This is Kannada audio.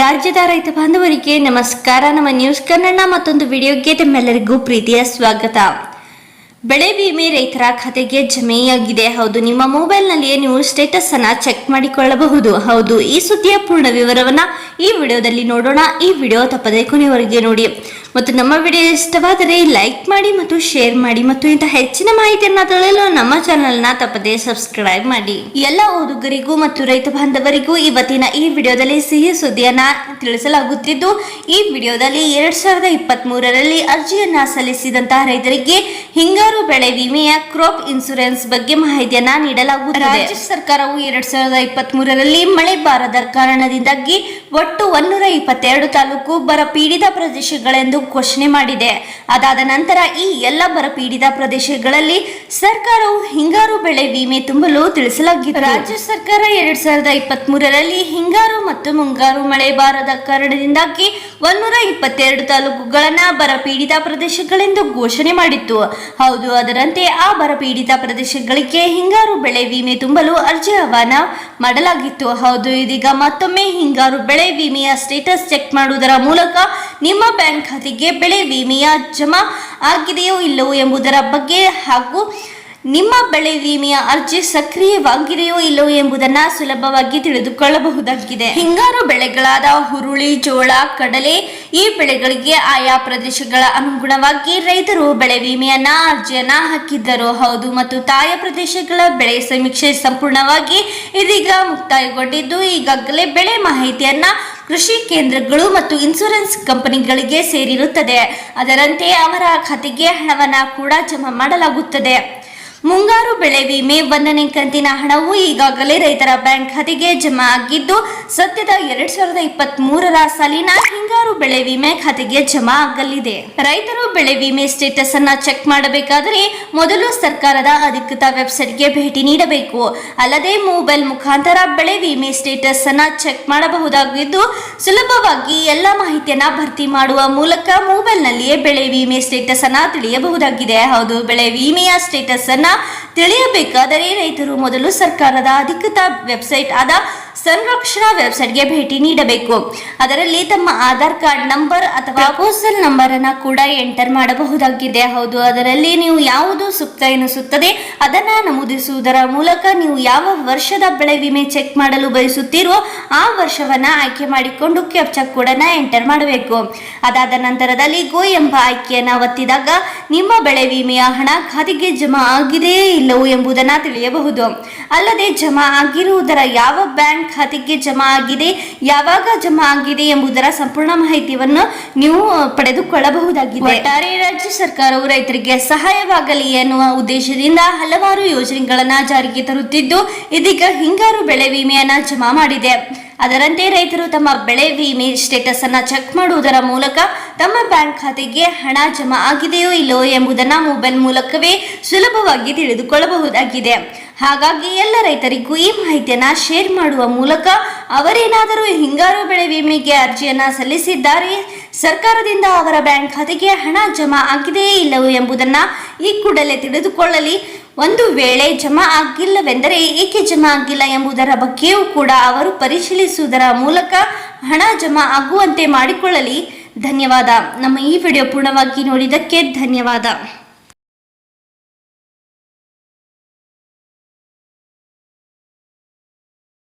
ರಾಜ್ಯದ ರೈತ ಬಾಂಧವರಿಗೆ ನಮಸ್ಕಾರ. ನಮ್ಮ ನ್ಯೂಸ್ ಕನ್ನಡ ಮತ್ತೊಂದು ವಿಡಿಯೋಗೆ ತಮ್ಮೆಲ್ಲರಿಗೂ ಪ್ರೀತಿಯ ಸ್ವಾಗತ. ಬೆಳೆ ವಿಮೆ ರೈತರ ಖಾತೆಗೆ ಜಮೆಯಾಗಿದೆ. ಹೌದು, ನಿಮ್ಮ ಮೊಬೈಲ್ನಲ್ಲಿಯೇ ನೀವು ಸ್ಟೇಟಸ್ ಅನ್ನ ಚೆಕ್ ಮಾಡಿಕೊಳ್ಳಬಹುದು. ಹೌದು, ಈ ಸುದ್ದಿಯ ಪೂರ್ಣ ವಿವರವನ್ನ ಈ ವಿಡಿಯೋದಲ್ಲಿ ನೋಡೋಣ. ಈ ವಿಡಿಯೋ ತಪ್ಪದೆ ಕೊನೆಯವರೆಗೆ ನೋಡಿ. ಮತ್ತು ನಮ್ಮ ವಿಡಿಯೋ ಇಷ್ಟವಾದರೆ ಲೈಕ್ ಮಾಡಿ ಮತ್ತು ಶೇರ್ ಮಾಡಿ ಮತ್ತು ಇಂಥ ಹೆಚ್ಚಿನ ಮಾಹಿತಿಯನ್ನು ತಿಳಿಯಲು ನಮ್ಮ ಚಾನೆಲ್ನ ತಪ್ಪದೇ ಸಬ್ಸ್ಕ್ರೈಬ್ ಮಾಡಿ. ಎಲ್ಲ ಓದುಗರಿಗೂ ಮತ್ತು ರೈತ ಬಾಂಧವರಿಗೂ ಇವತ್ತಿನ ಈ ವಿಡಿಯೋದಲ್ಲಿ ಸಿಹಿ ಸುದ್ದಿಯನ್ನು ತಿಳಿಸಲಾಗುತ್ತಿದ್ದು, ಈ ವಿಡಿಯೋದಲ್ಲಿ ಎರಡ್ ಸಾವಿರದ ಇಪ್ಪತ್ತ್ ಮೂರರಲ್ಲಿ ಅರ್ಜಿಯನ್ನ ಸಲ್ಲಿಸಿದಂತಹ ರೈತರಿಗೆ ಹಿಂಗಾರು ಬೆಳೆ ವಿಮೆಯ ಕ್ರಾಪ್ ಇನ್ಸೂರೆನ್ಸ್ ಬಗ್ಗೆ ಮಾಹಿತಿಯನ್ನ ನೀಡಲಾಗುತ್ತದೆ. ರಾಜ್ಯ ಸರ್ಕಾರವು ಎರಡ್ ಸಾವಿರದ ಇಪ್ಪತ್ತ್ ಮೂರರಲ್ಲಿ ಮಳೆ ಬಾರದ ಕಾರಣದಿಂದಾಗಿ ಒಟ್ಟು ಒನ್ನೂರ ಇಪ್ಪತ್ತೆರಡು ತಾಲೂಕು ಬರ ಪೀಡಿತ ಪ್ರದೇಶಗಳೆಂದು ಘೋಷಣೆ ಮಾಡಿದೆ. ಅದಾದ ನಂತರ ಈ ಎಲ್ಲ ಬರಪೀಡಿತ ಪ್ರದೇಶಗಳಲ್ಲಿ ಸರ್ಕಾರವು ಹಿಂಗಾರು ಬೆಳೆ ವಿಮೆ ತುಂಬಲು ತಿಳಿಸಲಾಗಿತ್ತು. ರಾಜ್ಯ ಸರ್ಕಾರ ಎರಡ್ ಸಾವಿರದ ಇಪ್ಪತ್ತ್ ಮೂರರಲ್ಲಿ ಹಿಂಗಾರು ಮತ್ತು ಮುಂಗಾರು ಮಳೆ ಬಾರದ ಕಾರಣದಿಂದಾಗಿ ಒನ್ನೂರ ಇಪ್ಪತ್ತೆರಡು ತಾಲೂಕುಗಳನ್ನ ಬರಪೀಡಿತ ಪ್ರದೇಶಗಳೆಂದು ಘೋಷಣೆ ಮಾಡಿತ್ತು. ಹೌದು, ಅದರಂತೆ ಆ ಬರಪೀಡಿತ ಪ್ರದೇಶಗಳಿಗೆ ಹಿಂಗಾರು ಬೆಳೆ ವಿಮೆ ತುಂಬಲು ಅರ್ಜಿ ಆಹ್ವಾನ ಮಾಡಲಾಗಿತ್ತು. ಹೌದು, ಇದೀಗ ಮತ್ತೊಮ್ಮೆ ಹಿಂಗಾರು ಬೆಳೆ ವಿಮೆಯ ಸ್ಟೇಟಸ್ ಚೆಕ್ ಮಾಡುವುದರ ಮೂಲಕ ನಿಮ್ಮ ಬ್ಯಾಂಕ್ ಖಾತೆಗೆ ಬೆಳೆ ವಿಮೆಯ ಜಮಾ ಆಗಿದೆಯೋ ಇಲ್ಲವೋ ಎಂಬುದರ ಬಗ್ಗೆ ಹಾಗೂ ನಿಮ್ಮ ಬೆಳೆ ವಿಮೆಯ ಅರ್ಜಿ ಸಕ್ರಿಯವಾಗಿದೆಯೋ ಇಲ್ಲವೋ ಎಂಬುದನ್ನ ಸುಲಭವಾಗಿ ತಿಳಿದುಕೊಳ್ಳಬಹುದಾಗಿದೆ. ಹಿಂಗಾರು ಬೆಳೆಗಳಾದ ಹುರುಳಿ, ಜೋಳ, ಕಡಲೆ ಈ ಬೆಳೆಗಳಿಗೆ ಆಯಾ ಪ್ರದೇಶಗಳ ಅನುಗುಣವಾಗಿ ರೈತರು ಬೆಳೆ ವಿಮೆಯನ್ನ, ಅರ್ಜಿಯನ್ನ ಹಾಕಿದ್ದರು. ಹೌದು, ಮತ್ತು ತಾಯ ಪ್ರದೇಶಗಳ ಬೆಳೆ ಸಮೀಕ್ಷೆ ಸಂಪೂರ್ಣವಾಗಿ ಇದೀಗ ಮುಕ್ತಾಯಗೊಂಡಿದ್ದು, ಈಗಾಗಲೇ ಬೆಳೆ ಮಾಹಿತಿಯನ್ನ ಕೃಷಿ ಕೇಂದ್ರಗಳು ಮತ್ತು ಇನ್ಸೂರೆನ್ಸ್ ಕಂಪನಿಗಳಿಗೆ ಸೇರಿರುತ್ತದೆ. ಅದರಂತೆ ಅವರ ಖಾತೆಗೆ ಹಣವನ್ನ ಕೂಡ ಜಮಾ ಮಾಡಲಾಗುತ್ತದೆ. ಮುಂಗಾರು ಬೆಳೆ ವಿಮೆ ಒಂದನೇ ಕಂತಿನ ಹಣವು ಈಗಾಗಲೇ ರೈತರ ಬ್ಯಾಂಕ್ ಖಾತೆಗೆ ಜಮಾ ಆಗಿದ್ದು, ಸದ್ಯದ ಎರಡ್ ಸಾವಿರದ ಇಪ್ಪತ್ತ್ ಮೂರರ ಸಾಲಿನ ಹಿಂಗಾರು ಬೆಳೆ ವಿಮೆ ಖಾತೆಗೆ ಜಮಾ ಆಗಲಿದೆ. ರೈತರು ಬೆಳೆ ವಿಮೆ ಸ್ಟೇಟಸ್ ಅನ್ನ ಚೆಕ್ ಮಾಡಬೇಕಾದರೆ ಮೊದಲು ಸರ್ಕಾರದ ಅಧಿಕೃತ ವೆಬ್ಸೈಟ್ಗೆ ಭೇಟಿ ನೀಡಬೇಕು. ಅಲ್ಲದೆ ಮೊಬೈಲ್ ಮುಖಾಂತರ ಬೆಳೆ ವಿಮೆ ಸ್ಟೇಟಸ್ ಅನ್ನ ಚೆಕ್ ಮಾಡಬಹುದಾಗಿದ್ದು, ಸುಲಭವಾಗಿ ಎಲ್ಲ ಮಾಹಿತಿಯನ್ನ ಭರ್ತಿ ಮಾಡುವ ಮೂಲಕ ಮೊಬೈಲ್ನಲ್ಲಿಯೇ ಬೆಳೆ ವಿಮೆ ಸ್ಟೇಟಸ್ ಅನ್ನ ತಿಳಿಯಬಹುದಾಗಿದೆ. ಹೌದು, ಬೆಳೆ ವಿಮೆಯ ಸ್ಟೇಟಸ್ ಅನ್ನ ತಿಳಿಯಬೇಕಾದರೆ ರೈತರು ಮೊದಲು ಸರ್ಕಾರದ ಅಧಿಕೃತ ವೆಬ್ಸೈಟ್ ಆದ ಸಂರಕ್ಷಣಾ ವೆಬ್ಸೈಟ್ಗೆ ಭೇಟಿ ನೀಡಬೇಕು. ಅದರಲ್ಲಿ ತಮ್ಮ ಆಧಾರ್ ಕಾರ್ಡ್ ನಂಬರ್ ಅಥವಾ ಪೋಸ್ಟಲ್ ನಂಬರ್ ಅನ್ನ ಕೂಡ ಎಂಟರ್ ಮಾಡಬಹುದಾಗಿದೆ. ಹೌದು, ಅದರಲ್ಲಿ ನೀವು ಯಾವುದು ಸೂಕ್ತ ಎನಿಸುತ್ತದೆ ಅದನ್ನ ನಮೂದಿಸುವುದರ ಮೂಲಕ ನೀವು ಯಾವ ವರ್ಷದ ಬೆಳೆ ವಿಮೆ ಚೆಕ್ ಮಾಡಲು ಬಯಸುತ್ತೀರೋ ಆ ವರ್ಷವನ್ನ ಆಯ್ಕೆ ಮಾಡಿಕೊಂಡು ಕ್ಯಾಪ್ಚಾ ಕೋಡನ್ನ ಎಂಟರ್ ಮಾಡಬೇಕು. ಅದಾದ ನಂತರದಲ್ಲಿ ಗೋ ಎಂಬ ಆಯ್ಕೆಯನ್ನ ಒತ್ತಿದಾಗ ನಿಮ್ಮ ಬೆಳೆ ವಿಮೆಯ ಹಣ ಖಾತೆಗೆ ಜಮಾ ಆಗಿದೆಯೇ ಇಲ್ಲವೋ ಎಂಬುದನ್ನು ತಿಳಿಯಬಹುದು. ಅಲ್ಲದೆ ಜಮಾ ಆಗಿರುವುದರ ಯಾವ ಬ್ಯಾಂಕ್ ಖಾತೆಗೆ ಜಮಾ ಆಗಿದೆ, ಯಾವಾಗ ಜಮಾ ಆಗಿದೆ ಎಂಬುದರ ಸಂಪೂರ್ಣ ಮಾಹಿತಿಯನ್ನು ನೀವು ಪಡೆದುಕೊಳ್ಳಬಹುದಾಗಿದೆ. ಒಟ್ಟಾರೆ ರಾಜ್ಯ ಸರ್ಕಾರವು ರೈತರಿಗೆ ಸಹಾಯವಾಗಲಿ ಎನ್ನುವ ಉದ್ದೇಶದಿಂದ ಹಲವಾರು ಯೋಜನೆಗಳನ್ನು ಜಾರಿಗೆ ತರುತ್ತಿದ್ದು, ಇದೀಗ ಹಿಂಗಾರು ಬೆಳೆ ವಿಮೆಯನ್ನ ಜಮಾ ಮಾಡಿದೆ. ಅದರಂತೆ ರೈತರು ತಮ್ಮ ಬೆಳೆ ವಿಮೆ ಸ್ಟೇಟಸ್ ಅನ್ನ ಚೆಕ್ ಮಾಡುವುದರ ಮೂಲಕ ತಮ್ಮ ಬ್ಯಾಂಕ್ ಖಾತೆಗೆ ಹಣ ಜಮಾ ಆಗಿದೆಯೋ ಇಲ್ಲವೋ ಎಂಬುದನ್ನು ಮೊಬೈಲ್ ಮೂಲಕವೇ ಸುಲಭವಾಗಿ ತಿಳಿದುಕೊಳ್ಳಬಹುದಾಗಿದೆ. ಹಾಗಾಗಿ ಎಲ್ಲ ರೈತರಿಗೂ ಈ ಮಾಹಿತಿಯನ್ನ ಶೇರ್ ಮಾಡುವ ಮೂಲಕ ಅವರೇನಾದರೂ ಹಿಂಗಾರು ಬೆಳೆ ವಿಮೆಗೆ ಅರ್ಜಿಯನ್ನ ಸಲ್ಲಿಸಿದ್ದಾರೆ, ಸರ್ಕಾರದಿಂದ ಅವರ ಬ್ಯಾಂಕ್ ಖಾತೆಗೆ ಹಣ ಜಮಾ ಆಗಿದೆಯೇ ಇಲ್ಲವೋ ಎಂಬುದನ್ನ ಈ ಕೂಡಲೇ ತಿಳಿದುಕೊಳ್ಳಲಿ. ಒಂದು ವೇಳೆ ಜಮಾ ಆಗಿಲ್ಲವೆಂದರೆ ಏಕೆ ಜಮಾ ಆಗಿಲ್ಲ ಎಂಬುದರ ಬಗ್ಗೆಯೂ ಕೂಡ ಅವರು ಪರಿಶೀಲಿಸುವುದರ ಮೂಲಕ ಹಣ ಜಮಾ ಆಗುವಂತೆ ಮಾಡಿಕೊಳ್ಳಲಿ. ಧನ್ಯವಾದ. ನಮ್ಮ ಈ ವಿಡಿಯೋ ಪೂರ್ಣವಾಗಿ ನೋಡಿದ್ದಕ್ಕೆ ಧನ್ಯವಾದ.